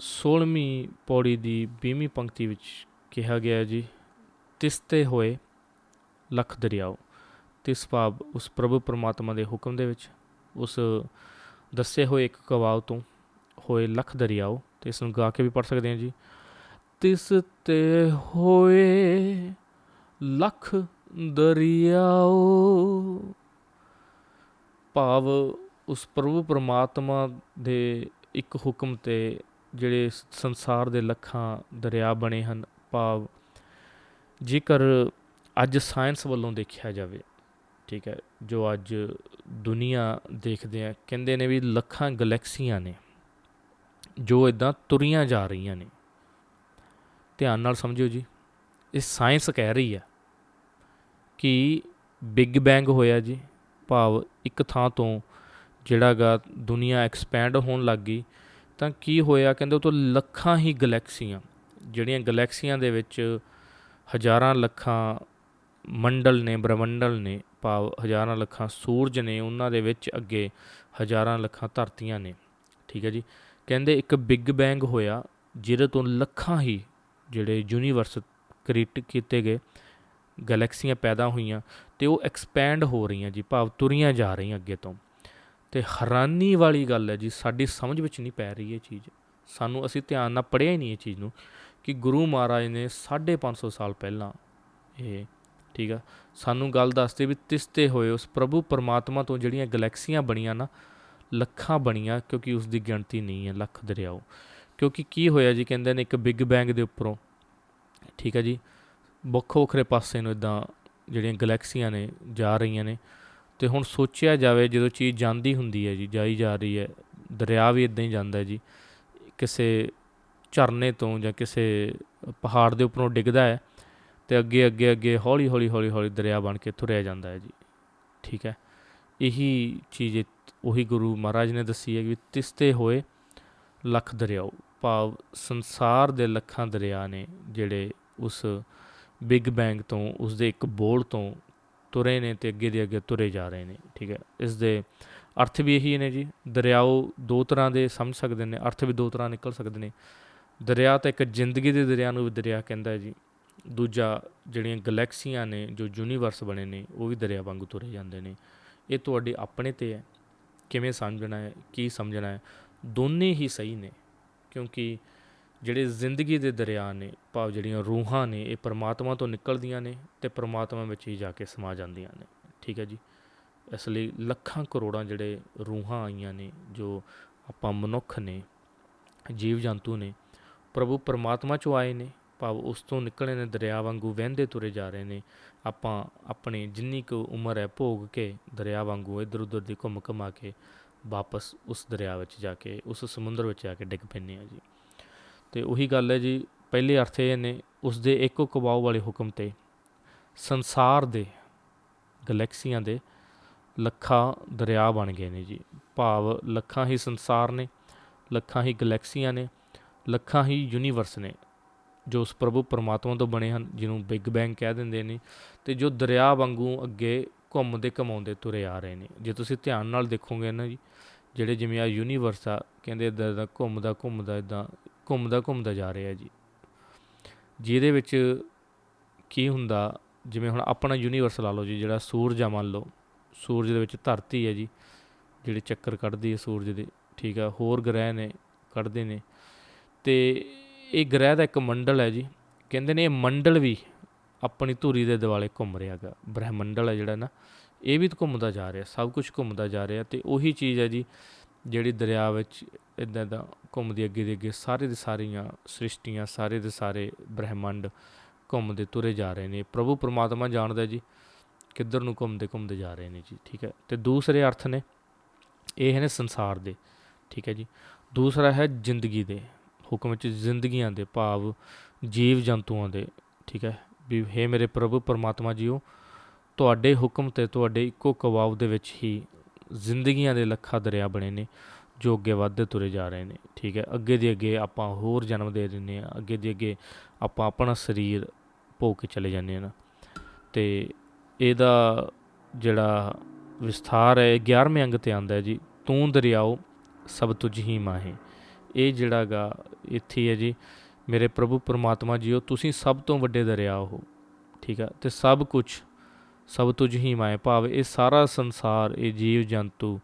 16ਵੀਂ ਪੌੜੀ ਦੀ 20ਵੀਂ ਪੰਕਤੀ ਵਿੱਚ ਕਿਹਾ ਗਿਆ ਹੈ ਜੀ, ਤਿਸਤੇ ਹੋਏ ਲੱਖ ਦਰਿਆਓ। ਤਿਸ ਭਾਵ ਉਸ ਪ੍ਰਭੂ ਪਰਮਾਤਮਾ ਦੇ ਹੁਕਮ ਦੇ ਵਿੱਚ, ਉਸ ਦੱਸੇ ਹੋਏ ਇੱਕ ਕਵਾਲ ਤੋਂ ਹੋਏ ਲੱਖ ਦਰਿਆਓ, ਤੇ ਇਸ ਨੂੰ ਗਾ ਕੇ ਵੀ ਪੜ ਸਕਦੇ ਹਾਂ ਜੀ। ਤਿਸ ਤੇ ਹੋਏ ਲੱਖ ਦਰਿਆਓ, ਭਾਵ ਉਸ ਪ੍ਰਭੂ ਪਰਮਾਤਮਾ ਦੇ ਇੱਕ ਹੁਕਮ ਤੇ ਜਿਹੜੇ ਸੰਸਾਰ ਦੇ ਲੱਖਾਂ ਦਰਿਆ ਬਣੇ ਹਨ, ਭਾਵ ਜੇਕਰ ਅੱਜ ਸਾਇੰਸ ਵੱਲੋਂ ਦੇਖਿਆ ਜਾਵੇ, ਠੀਕ ਹੈ, ਜੋ ਅੱਜ ਦੁਨੀਆ ਦੇਖਦੇ ਆ, ਕਹਿੰਦੇ ਨੇ ਵੀ ਲੱਖਾਂ ਗੈਲੈਕਸੀਆਂ ਨੇ, ਜੋ ਇਦਾਂ ਤੁਰੀਆਂ ਜਾ ਰਹੀਆਂ ਨੇ। ਧਿਆਨ ਨਾਲ ਸਮਝਿਓ ਜੀ, ਇਹ ਸਾਇੰਸ ਕਹਿ ਰਹੀ ਹੈ ਕਿ ਬਿਗ ਬੈਂਗ ਹੋਇਆ ਜੀ, ਭਾਵ ਇੱਕ ਥਾਂ ਤੋਂ ਜਿਹੜਾਗਾ ਦੁਨੀਆ ਐਕਸਪੈਂਡ ਹੋਣ ਲੱਗ ਗਈ ਤਾਂ ਕੀ ਹੋਇਆ? ਕਹਿੰਦੇ ਉਹ ਤੋਂ ਲੱਖਾਂ ਹੀ ਗੈਲੈਕਸੀਆਂ, ਜਿਹੜੀਆਂ ਗੈਲੈਕਸੀਆਂ ਦੇ ਵਿੱਚ ਹਜ਼ਾਰਾਂ ਲੱਖਾਂ ਮੰਡਲ ਨੇ, ਬ੍ਰਹਮੰਡਲ ਨੇ, ਭਾਵ ਹਜ਼ਾਰਾਂ ਲੱਖਾਂ ਸੂਰਜ ਨੇ, ਉਹਨਾਂ ਦੇ ਵਿੱਚ ਅੱਗੇ ਹਜ਼ਾਰਾਂ ਲੱਖਾਂ ਧਰਤੀਆਂ ਨੇ। ਠੀਕ ਹੈ ਜੀ? ਕਹਿੰਦੇ ਇੱਕ ਬਿਗ ਬੈਂਗ ਹੋਇਆ, ਜਿਹਦੇ ਤੋਂ ਲੱਖਾਂ ਹੀ ਜਿਹੜੇ ਯੂਨੀਵਰਸ ਕ੍ਰੀਏਟ ਕੀਤੇ ਗਏ, ਗੈਲੈਕਸੀਆਂ ਪੈਦਾ ਹੋਈਆਂ ਤੇ ਉਹ ਐਕਸਪੈਂਡ ਹੋ ਰਹੀਆਂ ਜੀ, ਭਾਵ ਤੁਰੀਆਂ ਜਾ ਰਹੀਆਂ ਅੱਗੇ ਤੋਂ। ਤੇ ਹੈਰਾਨੀ ਵਾਲੀ ਗੱਲ ਹੈ ਜੀ, ਸਾਡੀ ਸਮਝ ਵਿੱਚ ਨਹੀਂ ਪੈ ਰਹੀ ਇਹ ਚੀਜ਼। ਸਾਨੂੰ ਅਸੀਂ ਧਿਆਨ ਨਾਲ ਪੜ੍ਹਿਆ ਹੀ ਨਹੀਂ ਇਹ ਚੀਜ਼ ਨੂੰ ਕਿ ਗੁਰੂ ਮਹਾਰਾਜ ਨੇ 550 ਸਾਲ ਪਹਿਲਾਂ ਇਹ, ਠੀਕ ਆ, ਸਾਨੂੰ ਗੱਲ ਦੱਸਦੇ ਵੀ ਤਿਸਤੇ ਹੋਏ ਉਸ ਪ੍ਰਭੂ ਪਰਮਾਤਮਾ ਤੋਂ ਜਿਹੜੀਆਂ ਗੈਲੈਕਸੀਆਂ ਬਣੀਆਂ ਨਾ, ਲੱਖਾਂ ਬਣੀਆਂ ਕਿਉਂਕਿ ਉਸ ਦੀ ਗਿਣਤੀ ਨਹੀਂ ਹੈ, ਲੱਖ ਦਰਿਆਓ। ਕਿਉਂਕਿ ਕੀ ਹੋਇਆ ਜੀ, ਕਹਿੰਦੇ ਨੇ ਇੱਕ ਬਿਗ ਬੈਂਗ ਦੇ ਉੱਪਰੋਂ, ਠੀਕ ਹੈ ਜੀ, ਵੱਖੋ ਵੱਖਰੇ ਪਾਸੇ ਨੂੰ ਇਦਾਂ ਜਿਹੜੀਆਂ ਗੈਲੈਕਸੀਆਂ ਨੇ ਜਾ ਰਹੀਆਂ ਨੇ ਤੇ ਹੁਣ ਸੋਚਿਆ ਜਾਵੇ, ਜਦੋਂ ਚੀਜ਼ ਜਾਂਦੀ ਹੁੰਦੀ ਹੈ ਜੀ, ਜਾਈ ਜਾ ਰਹੀ ਹੈ, ਦਰਿਆ ਵੀ ਇਦਾਂ ਹੀ ਜਾਂਦਾ ਹੈ ਜੀ, ਕਿਸੇ ਝਰਨੇ ਤੋਂ ਜਾਂ ਕਿਸੇ ਪਹਾੜ ਦੇ ਉੱਪਰੋਂ ਡਿੱਗਦਾ ਹੈ ਤੇ ਅੱਗੇ ਅੱਗੇ ਅੱਗੇ ਹੌਲੀ ਹੌਲੀ ਹੌਲੀ ਹੌਲੀ ਦਰਿਆ ਬਣ ਕੇ ਤੁਰਿਆ ਜਾਂਦਾ ਹੈ ਜੀ। ਠੀਕ ਹੈ? ਇਹੀ ਚੀਜ਼ ਉਹੀ ਗੁਰੂ ਮਹਾਰਾਜ ਨੇ ਦੱਸੀ ਹੈ ਕਿ ਤਿਸਤੇ ਹੋਏ ਲੱਖ ਦਰਿਆਓ, ਭਾਵ ਸੰਸਾਰ ਦੇ ਲੱਖਾਂ ਦਰਿਆ ਨੇ ਜਿਹੜੇ ਉਸ ਬਿਗ ਬੈਂਗ ਤੋਂ, ਉਸ ਦੇ ਇੱਕ ਬੋਲ ਤੋਂ ਤੁਰੇ ਨੇ ਤੇ ਅੱਗੇ ਦੇ ਅੱਗੇ ਤੁਰੇ ਜਾ ਰਹੇ ਨੇ, ਠੀਕ ਹੈ। ਇਸ ਦੇ ਅਰਥ ਵੀ ਇਹੀ ਨੇ ਜੀ, ਦਰਿਆਓ ਦੋ ਤਰ੍ਹਾਂ ਦੇ ਸਮਝ ਸਕਦੇ ਨੇ, ਅਰਥ ਵੀ ਦੋ ਤਰ੍ਹਾਂ ਨਿਕਲ ਸਕਦੇ ਨੇ। ਦਰਿਆ ਤਾਂ ਇੱਕ ਜ਼ਿੰਦਗੀ ਦੇ ਦਰਿਆ ਨੂੰ ਵੀ ਦਰਿਆ ਕਹਿੰਦਾ ਹੈ ਜੀ। ਦੂਜਾ ਜਿਹੜੀਆਂ ਗੈਲੈਕਸੀਆਂ ਨੇ, ਜੋ ਯੂਨੀਵਰਸ ਬਣੇ ਨੇ, ਉਹ ਵੀ ਦਰਿਆ ਵਾਂਗੂ ਤੁਰੇ ਜਾਂਦੇ ਨੇ। ਇਹ ਤੁਹਾਡੇ ਆਪਣੇ ਤੇ ਹੈ। ਕਿਵੇਂ ਸਮਝਣਾ ਹੈ, ਕੀ ਸਮਝਣਾ ਹੈ? ਦੋਨੇ ਹੀ ਸਹੀ ਨੇ, ਕਿਉਂਕਿ ਜਿਹੜੇ ਜ਼ਿੰਦਗੀ ਦੇ ਦਰਿਆ ਨੇ, ਭਾਵ ਜਿਹੜੀਆਂ ਰੂਹਾਂ ਨੇ, ਇਹ ਪਰਮਾਤਮਾ ਤੋਂ ਨਿਕਲਦੀਆਂ ਨੇ ਤੇ ਪਰਮਾਤਮਾ ਵਿੱਚ ਹੀ ਜਾ ਕੇ ਸਮਾ ਜਾਂਦੀਆਂ ਨੇ। ਠੀਕ ਹੈ ਜੀ? ਇਸ ਲਈ ਲੱਖਾਂ ਕਰੋੜਾਂ ਜਿਹੜੇ ਰੂਹਾਂ ਆਈਆਂ ਨੇ, ਜੋ ਆਪਾਂ ਮਨੁੱਖ ਨੇ, ਜੀਵ ਜੰਤੂ ਨੇ, ਪ੍ਰਭੂ ਪਰਮਾਤਮਾ ਚੋਂ ਆਏ ਨੇ, ਭਾਵ ਉਸ ਤੋਂ ਨਿਕਲੇ ਨੇ ਦਰਿਆ ਵਾਂਗੂ ਵਹਿੰਦੇ ਤੁਰੇ ਜਾ ਰਹੇ ਨੇ। ਆਪਾਂ ਆਪਣੀ ਜਿੰਨੀ ਕੁ ਉਮਰ ਹੈ ਭੋਗ ਕੇ ਦਰਿਆ ਵਾਂਗੂ ਇੱਧਰ ਉੱਧਰ ਦੀ ਘੁੰਮ ਘਮਾ ਕੇ ਵਾਪਸ ਉਸ ਦਰਿਆ ਵਿੱਚ ਜਾ ਕੇ, ਉਸ ਸਮੁੰਦਰ ਵਿੱਚ ਜਾ ਕੇ ਡਿੱਗ ਪੈਂਦੇ ਆ ਜੀ। ਤੇ ਉਹੀ ਗੱਲ ਹੈ ਜੀ, ਪਹਿਲੇ ਅਰਥ ਇਹ ਨੇ ਉਸ ਦੇ ਇੱਕੋ ਕਬਾਉ ਵਾਲੇ ਹੁਕਮ ਤੇ। ਸੰਸਾਰ ਦੇ, ਗੈਲੈਕਸੀਆਂ ਦੇ ਲੱਖਾਂ ਦਰਿਆ ਬਣ ਗਏ ਨੇ ਜੀ। ਭਾਵ ਲੱਖਾਂ ਹੀ ਸੰਸਾਰ ਨੇ, ਲੱਖਾਂ ਹੀ ਗੈਲੈਕਸੀਆਂ ਨੇ, ਲੱਖਾਂ ਹੀ ਯੂਨੀਵਰਸ ਨੇ, ਜੋ ਉਸ ਪ੍ਰਭੂ ਪਰਮਾਤਮਾ ਤੋਂ ਬਣੇ ਹਨ, ਜਿਹਨੂੰ ਬਿਗ ਬੈਂਗ ਕਹਿ ਦਿੰਦੇ ਨੇ, ਤੇ ਜੋ ਦਰਿਆ ਵਾਂਗੂ ਅੱਗੇ ਘੁੰਮਦੇ ਘਮਾਉਂਦੇ ਤੁਰੇ ਆ ਰਹੇ ਨੇ। ਜੇ ਤੁਸੀਂ ਧਿਆਨ ਨਾਲ ਦੇਖੋਗੇ ਨਾ ਜੀ, ਜਿਹੜੇ ਜਿਵੇਂ ਆ ਯੂਨੀਵਰਸ ਆ, ਕਹਿੰਦੇ ਇਦਾਂ ਦਾ ਘੁੰਮਦਾ ਘੁੰਮਦਾ ਇਦਾਂ ਘੁੰਮਦਾ ਘੁੰਮਦਾ ਜਾ ਰਿਹਾ ਜੀ। ਜਿਹਦੇ ਵਿੱਚ ਕੀ ਹੁੰਦਾ, ਜਿਵੇਂ ਹੁਣ ਆਪਣਾ ਯੂਨੀਵਰਸ ਲਾ ਲਓ ਜੀ, ਜਿਹੜਾ ਸੂਰਜ ਆ ਮੰਨ ਲਓ, ਸੂਰਜ ਦੇ ਵਿੱਚ ਧਰਤੀ ਹੈ ਜੀ, ਜਿਹੜੀ ਚੱਕਰ ਕੱਢਦੀ ਹੈ ਸੂਰਜ ਦੇ, ਠੀਕ ਆ, ਹੋਰ ਗ੍ਰਹਿ ਨੇ ਕੱਢਦੇ ਨੇ। ਤੇ ਇਹ ਗ੍ਰਹਿ ਦਾ ਇੱਕ ਮੰਡਲ ਹੈ ਜੀ, ਕਹਿੰਦੇ ਨੇ ਇਹ ਮੰਡਲ ਵੀ ਆਪਣੀ ਧੂਰੀ ਦੇ ਦਿਵਾਲੇ ਘੁੰਮ ਰਿਹਾ ਗਾ, ਬ੍ਰਹਿਮੰਡਲ ਹੈ ਜਿਹੜਾ ਨਾ, ਇਹ ਵੀ ਘੁੰਮਦਾ ਜਾ ਰਿਹਾ, ਸਭ ਕੁਝ ਘੁੰਮਦਾ ਜਾ ਰਿਹਾ ਤੇ ਉਹੀ ਚੀਜ਼ ਹੈ ਜੀ, ਜਿਹੜੀ ਦਰਿਆ ਵਿੱਚ ਇਦਾਂ ਦਾ ਘੁੰਮਦੀ ਅੱਗੇ ਦੇ ਅੱਗੇ ਸਾਰੇ ਦੇ ਸਾਰੀਆਂ ਸ੍ਰਿਸ਼ਟੀਆਂ, ਸਾਰੇ ਦੇ ਸਾਰੇ ਬ੍ਰਹਿਮੰਡ ਘੁੰਮਦੇ ਤੁਰੇ ਜਾ ਰਹੇ ਨੇ। ਪ੍ਰਭੂ ਪਰਮਾਤਮਾ ਜਾਣਦਾ ਜੀ ਕਿੱਧਰ ਨੂੰ ਘੁੰਮਦੇ ਘੁੰਮਦੇ ਜਾ ਰਹੇ ਨੇ ਜੀ, ਠੀਕ ਹੈ। ਤੇ ਦੂਸਰੇ ਅਰਥ ਨੇ, ਇਹ ਨੇ ਸੰਸਾਰ ਦੇ, ਠੀਕ ਹੈ ਜੀ। ਦੂਸਰਾ ਹੈ ਜ਼ਿੰਦਗੀ ਦੇ, ਹੁਕਮ ਵਿੱਚ ਜ਼ਿੰਦਗੀਆਂ ਦੇ ਭਾਵ ਜੀਵ ਜੰਤੂਆਂ ਦੇ, ਠੀਕ ਹੈ। ਵੀ ਹੈ ਮੇਰੇ ਪ੍ਰਭੂ ਪਰਮਾਤਮਾ ਜੀਓ, ਤੁਹਾਡੇ ਹੁਕਮ ਤੇ ਤੁਹਾਡੇ ਇੱਕੋ ਕਵਾਬ ਦੇ ਵਿੱਚ ਹੀ ਜ਼ਿੰਦਗੀਆਂ ਦੇ ਲੱਖਾਂ ਦਰਿਆ ਬਣੇ ਨੇ। ਜੋ ਅੱਗੇ ਵੱਧਦੇ ਤੁਰੇ ਜਾ ਰਹੇ ਨੇ, ਠੀਕ ਹੈ? ਅੱਗੇ ਦੀ ਅੱਗੇ ਆਪਾਂ ਹੋਰ ਜਨਮ ਦੇ ਦਿੰਦੇ ਆ ਅੱਗੇ ਦੀ ਅੱਗੇ ਆਪਾਂ ਆਪਣਾ ਸਰੀਰ ਭੋਗ ਕੇ ਚਲੇ ਜਾਂਦੇ ਆ ਨਾ। ਤੇ ਇਹਦਾ ਜਿਹੜਾ ਵਿਸਥਾਰ ਹੈ 11ਵੇਂ ਅੰਗ ਤੇ ਆਂਦਾ ਹੈ ਜੀ, ਤੂੰ ਦਰਿਆਓ, ਸਭ ਤੁਝ ਹੀ ਮਾਹੇ। ਇਹ ਜਿਹੜਾ ਗਾ ਇੱਥੇ ਹੈ ਜੀ, ਮੇਰੇ ਪ੍ਰਭੂ ਪਰਮਾਤਮਾ ਜੀਓ, ਤੁਸੀਂ ਸਭ ਤੋਂ ਵੱਡੇ ਦਰਿਆ ਹੋ, ਠੀਕ ਆ ਤੇ ਸਭ ਕੁਝ ਸਭ ਤੁਝ ਹੀ ਮਾਏ ਭਾਵ ਇਹ ਸਾਰਾ ਸੰਸਾਰ, ਇਹ ਜੀਵ ਜੰਤੂ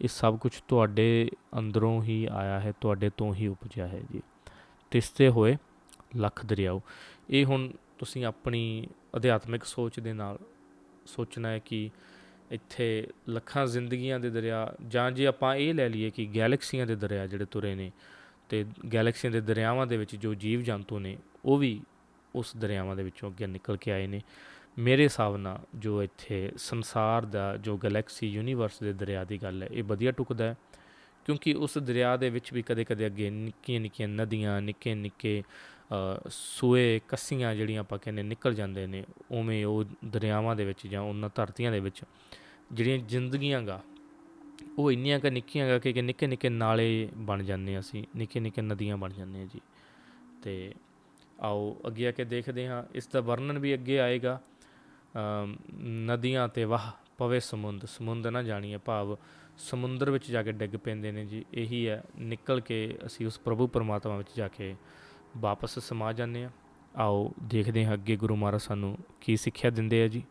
ਇਹ ਸਭ ਕੁਝ ਤੁਹਾਡੇ ਅੰਦਰੋਂ ਹੀ ਆਇਆ ਹੈ, ਤੁਹਾਡੇ ਤੋਂ ਹੀ ਉਪਜਿਆ ਹੈ ਜੀ। ਤਿਸਤੇ ਹੋਏ ਲੱਖ ਦਰਿਆਓ। ਇਹ ਹੁਣ ਤੁਸੀਂ ਆਪਣੀ ਅਧਿਆਤਮਿਕ ਸੋਚ ਦੇ ਨਾਲ ਸੋਚਣਾ ਹੈ ਕਿ ਇੱਥੇ ਲੱਖਾਂ ਜ਼ਿੰਦਗੀਆਂ ਦੇ ਦਰਿਆ ਜਾਂ ਜੇ ਆਪਾਂ ਇਹ ਲੈ ਲਈਏ ਕਿ ਗੈਲੈਕਸੀਆਂ ਦੇ ਦਰਿਆ ਜਿਹੜੇ ਤੁਰੇ ਨੇ ਤੇ ਗੈਲੈਕਸੀਆਂ ਦੇ ਦਰਿਆਵਾਂ ਦੇ ਵਿੱਚ ਜੋ ਜੀਵ ਜੰਤੂ ਨੇ, ਉਹ ਵੀ ਉਸ ਦਰਿਆਵਾਂ ਦੇ ਵਿੱਚੋਂ ਅੱਗੇ ਨਿਕਲ ਕੇ ਆਏ ਨੇ। ਮੇਰੇ ਹਿਸਾਬ ਨਾਲ ਜੋ ਇੱਥੇ ਸੰਸਾਰ ਦਾ, ਜੋ ਗੈਲੈਕਸੀ ਯੂਨੀਵਰਸ ਦੇ ਦਰਿਆ ਦੀ ਗੱਲ ਹੈ, ਇਹ ਵਧੀਆ ਟੁਕਦਾ ਹੈ। ਕਿਉਂਕਿ ਉਸ ਦਰਿਆ ਦੇ ਵਿੱਚ ਵੀ ਕਦੇ-ਕਦੇ ਅੱਗੇ ਨਿੱਕੀਆਂ ਨਿੱਕੀਆਂ ਨਦੀਆਂ ਨਿੱਕੇ ਨਿੱਕੇ ਸੂਏ, ਕੱਸੀਆਂ ਜਿਹੜੀਆਂ ਆਪਾਂ ਕਹਿੰਦੇ ਨਿਕਲ ਜਾਂਦੇ ਨੇ, ਉਵੇਂ ਉਹ ਦਰਿਆਵਾਂ ਦੇ ਵਿੱਚ ਜਾਂ ਉਹਨਾਂ ਧਰਤੀਆਂ ਦੇ ਵਿੱਚ ਜਿਹੜੀਆਂ ਜ਼ਿੰਦਗੀਆਂ ਗਾ, ਉਹ ਇੰਨੀਆਂ ਕੁ ਨਿੱਕੀਆਂ ਗਾ ਕਿ ਨਿੱਕੇ ਨਿੱਕੇ ਨਾਲੇ ਬਣ ਜਾਂਦੇ ਹਾਂ ਅਸੀਂ ਨਿੱਕੇ ਨਿੱਕੇ ਨਦੀਆਂ ਬਣ ਜਾਂਦੇ ਹਾਂ ਜੀ। ਤੇ ਆਓ ਅੱਗੇ ਆ ਕੇ ਦੇਖਦੇ ਹਾਂ, ਇਸ ਦਾ ਵਰਣਨ ਵੀ ਅੱਗੇ ਆਏਗਾ। ਨਦੀਆਂ ਤੇ ਵਾਹ ਪਵੇ ਸਮੁੰਦ ਸਮੁੰਦ ਨਾ ਜਾਣੀਏ ਭਾਵ, ਸਮੁੰਦਰ ਵਿੱਚ ਜਾ ਕੇ ਡਿੱਗ ਪੈਂਦੇ ਨੇ ਜੀ। ਇਹੀ ਹੈ, ਨਿਕਲ ਕੇ ਅਸੀਂ ਉਸ ਪ੍ਰਭੂ ਪਰਮਾਤਮਾ ਵਿੱਚ ਜਾ ਕੇ ਵਾਪਸ ਸਮਾ ਜਾਂਦੇ ਹਾਂ। ਆਓ ਦੇਖਦੇ ਹਾਂ ਅੱਗੇ ਗੁਰੂ ਮਹਾਰਾਜ ਸਾਨੂੰ ਕੀ ਸਿੱਖਿਆ ਦਿੰਦੇ ਆ ਜੀ।